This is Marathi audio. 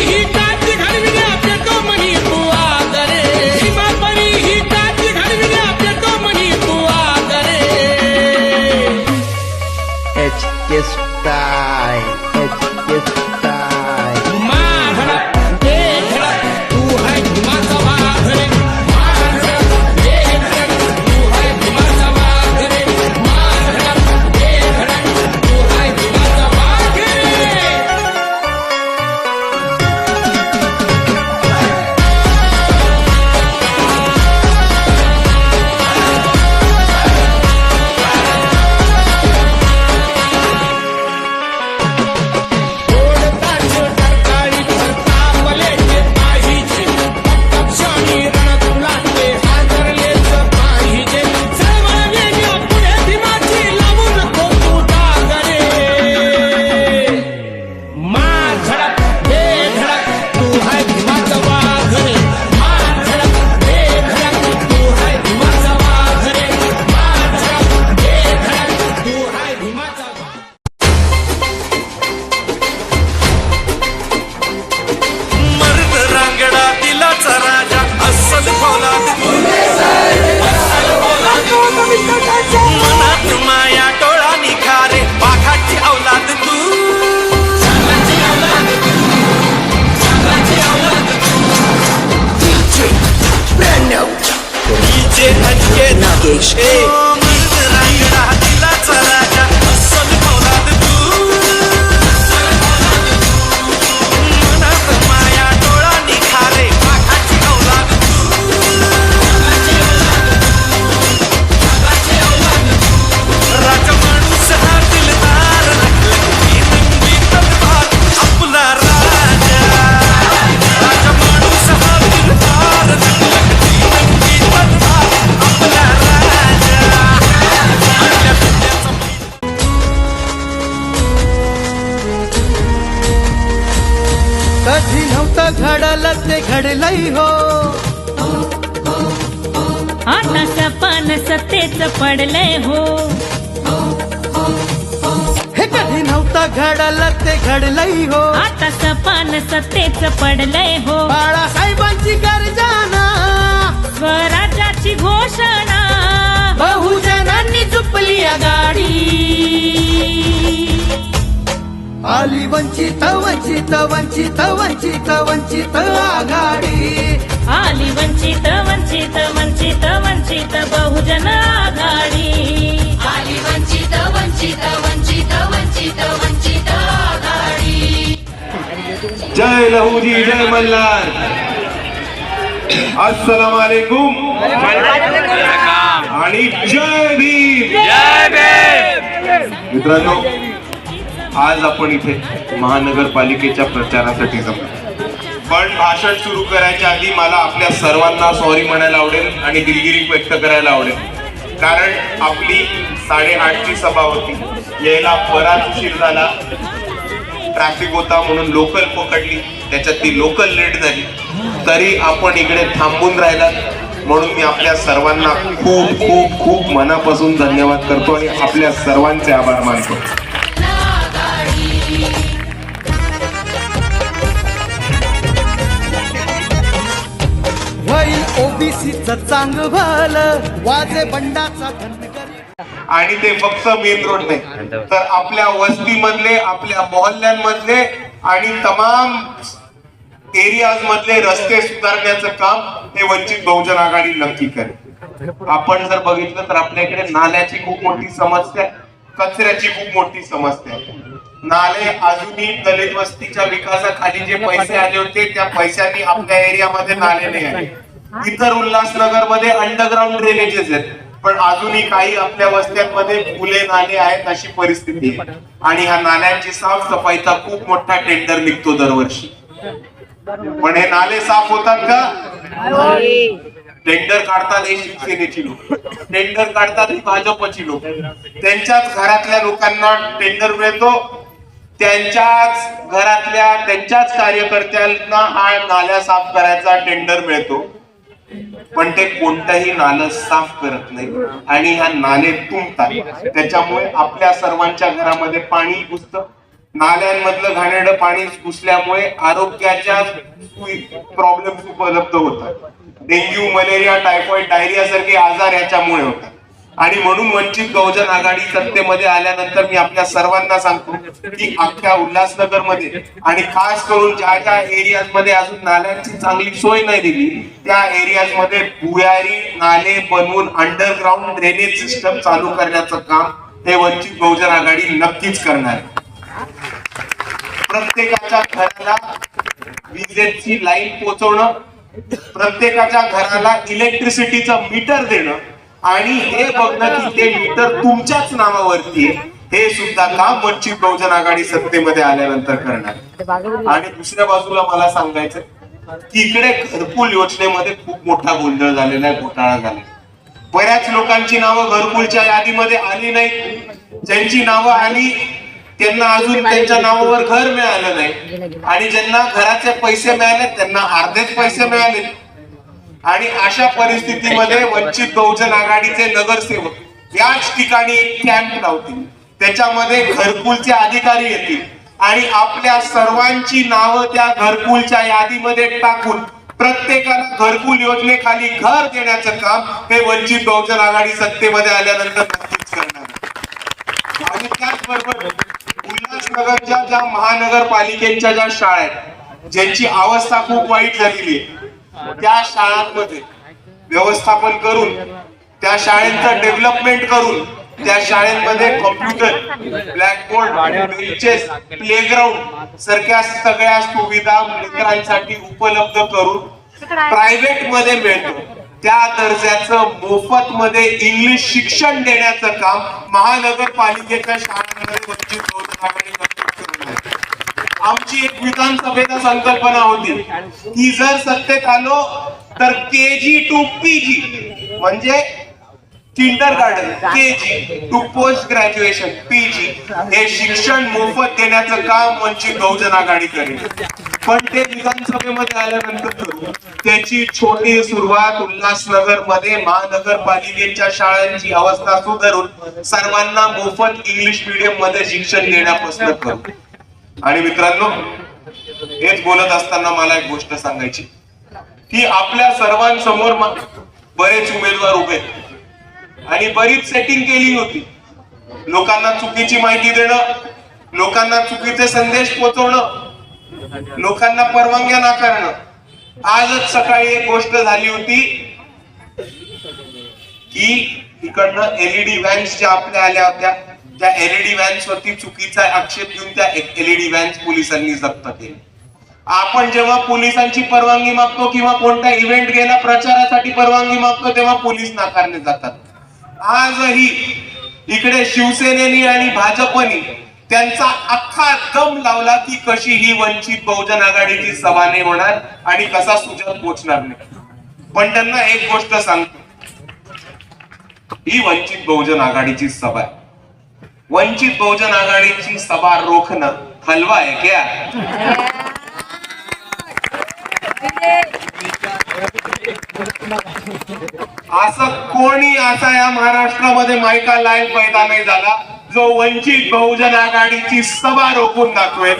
ही घडलंय हो। आता सपान सत्तेच पडलंय हो। हे कधी नव्हतं घडलं ते घडलंय हो। आता सपान सत्तेच पडलंय हो। बाळासाहेबांची गर्जना स्वराज्याची घोषणा। बहुजनांनी चुपली गाडी। वंचित वंचित वंचित वंचित वंचित आघाडी. आली वंचित वंचित वंचित वंचित बहुजन आघाडी. आली वंचित वंचित वंचित वंचित वंचित आघाडी. जय लहूजी जय मल्हार. अस्सलाम वालेकुम आणि जय भीम. मित्रांनो आज आपण इथे महानगरपालिकेच्या प्रचारासाठी जमलो पण भाषण सुरू करायच्या आधी मला आपल्या सर्वांना सॉरी म्हणायला आवडेल आणि दिलगिरी व्यक्त करायला आवडेल. कारण आपली साडेआठची सभा होती. यायला बराच उशीर झाला. ट्रॅफिक होता म्हणून लोकल पकडली. त्याच्यात ती लोकल लेट झाली. तरी आपण इकडे थांबून राहिलात. म्हणून मी आपल्या सर्वांना खूप खूप खूप मनापासून धन्यवाद करतो आणि आपल्या सर्वांचे आभार मानतो. ओबीसीच चांग भलं वाजे बंडाचा आणि ते फक्त मेन रोड नाही. तर आपल्या वस्तीमधले आपल्या मोहल्ल्यांमधले आणि तमाम एरियाज मधले रस्ते सुधारण्याचं काम हे वंचित बहुजन आघाडी नक्की करेल. आपण जर बघितलं तर आपल्याकडे नाल्याची खूप मोठी समस्या आहे. कचऱ्याची खूप मोठी समस्या आहे. नाले अजूनही दलित वस्तीच्या विकासाखाली जे पैसे आले होते त्या पैशांनी आपल्या एरियामध्ये नाले नाही आले. इतर उल्हासनगरमध्ये अंडरग्राऊंड ड्रेनेजेस आहेत. पण अजूनही काही आपल्या वस्त्यांमध्ये फुले नाले आहेत अशी परिस्थिती आहे. आणि ह्या नाल्यांची साफसफाईचा खूप मोठा टेंडर निघतो दरवर्षी. पण हे नाले साफ होतात का? टेंडर काढतात हे शिवसेनेची लोक. टेंडर काढतात ही भाजपची लोक. त्यांच्याच घरातल्या लोकांना टेंडर मिळतो. त्यांच्याच घरातल्या त्यांच्याच कार्यकर्त्यांना हा नाल्या साफ करायचा टेंडर मिळतो. पण ते कोणतंही नालं साफ करत नाही. आणि ह्या नाले तुंबतात. त्याच्यामुळे आपल्या सर्वांच्या घरामध्ये पाणी घुसतं. नाल्यांमधलं घाणेरडं पाणी घुसल्यामुळे आरोग्याच्या प्रॉब्लेम उपलब्ध होतात. डेंग्यू मलेरिया टायफॉइड डायरिया सारखे आजार याच्यामुळे होतात. आणि म्हणून वंचित बहुजन आघाडी सत्तेमध्ये आल्यानंतर मी आपल्या सर्वांना सांगतो की अख्ख्या उल्हासनगरमध्ये आणि खास करून ज्या ज्या एरियाजमध्ये अजून नाल्यांची चांगली सोय नाही दिली त्या एरियाजमध्ये भुयारी नाले बनवून अंडरग्राऊंड ड्रेनेज सिस्टम चालू करण्याचं काम हे वंचित बहुजन आघाडी नक्कीच करणार आहे. प्रत्येकाच्या घराला विजेची लाईन पोहोचवणं प्रत्येकाच्या घराला इलेक्ट्रिसिटीचं मीटर देणं आणि हे बघणं की ते मीटर तुमच्याच नावावरती आहे, हे सुद्धा काम वंचित बहुजन आघाडी सत्तेमध्ये आल्यानंतर करणार? आणि दुसऱ्या बाजूला मला सांगायचं की इकडे घरकुल योजनेमध्ये खूप मोठा गोंधळ झालेला आहे घोटाळा झालेला बऱ्याच लोकांची नावं घरकुलच्या यादीमध्ये आली नाहीत. ज्यांची नावं आली त्यांना अजून त्यांच्या नावावर घर मिळालं नाही. आणि ज्यांना घराचे पैसे मिळाले त्यांना अर्धेच पैसे मिळाले. आणि अशा परिस्थितीमध्ये वंचित बहुजन आघाडीचे नगरसेवक याच ठिकाणी कॅम्प लावतील. त्याच्यामध्ये घरकुलचे अधिकारी येतील. आणि आपल्या सर्वांची नावं त्या घरकुलच्या यादीमध्ये टाकून प्रत्येकाला घरकुल योजनेखाली घर देण्याचं काम हे वंचित बहुजन आघाडी सत्तेमध्ये आल्यानंतर नक्कीच करणार. आणि त्याचबरोबर उल्हासनगरच्या ज्या महानगरपालिकेच्या ज्या शाळा आहेत ज्यांची अवस्था खूप वाईट झालेली आहे त्या शाळांमध्ये व्यवस्थापन करून त्या शाळेचं डेव्हलपमेंट करून त्या शाळेमध्ये कॉम्प्युटर ब्लॅकबोर्ड बेंचेस प्लेग्राऊंड सारख्या सगळ्या सुविधा लेकरांसाठी उपलब्ध करून प्रायव्हेटमध्ये मिळतो. त्या दर्जाचं मोफत मध्ये इंग्लिश शिक्षण देण्याचं काम महानगरपालिकेच्या शाळांमध्ये आमची एक विधानसभेचा संकल्पना होती. की जर सत्तेत आलो तर के जी टू पी जी म्हणजे kindergarten K G to post graduation P G हे शिक्षण मोफत देण्याचं काम वंचित बहुजन आघाडी करेल. पण ते विधानसभेमध्ये आल्यानंतर त्याची छोटी सुरुवात उल्हासनगरमध्ये महानगरपालिकेच्या शाळांची अवस्था सुधारून सर्वांना मोफत इंग्लिश मीडियममध्ये शिक्षण देण्यापासून करू. आणि मित्रांनो हेच बोलत असताना मला एक गोष्ट सांगायची. की आपल्या सर्वांसमोर बरेच उमेदवार उभे आणि बरीच सेटिंग केली होती. लोकांना चुकीची माहिती देणं लोकांना चुकीचे संदेश पोहोचवणं लोकांना परवानग्या नाकारणं. आजच सकाळी एक गोष्ट झाली होती की इकडनं एलईडी व्हॅन्स ज्या आपल्या आल्या होत्या त्या एलईडी व्हॅन्स वरती चुकीचा आक्षेप घेऊन त्या एलईडी व्हॅन्स पोलिसांनी जप्त केली. आपण जेव्हा पोलिसांची परवानगी मागतो किंवा कोणता इव्हेंट गेला प्रचारासाठी परवानगी मागतो तेव्हा पोलीस नाकारले जातात. आजही इकडे शिवसेनेनी आणि भाजपनी त्यांचा अख्खा दम लावला की कशी ही वंचित बहुजन आघाडीची सभा नाही होणार आणि कसा सुजन पोचणार नाही. पण त्यांना एक गोष्ट सांगतो. ही वंचित बहुजन आघाडीची सभा आहे. वंचित बहुजन आघाडीची सभा रोखणं. हलवा आहे क्या? असं कोणी असा या महाराष्ट्रामध्ये मायका लाईन पैदा नाही झाला जो वंचित बहुजन आघाडीची सभा रोखून दाखवेल.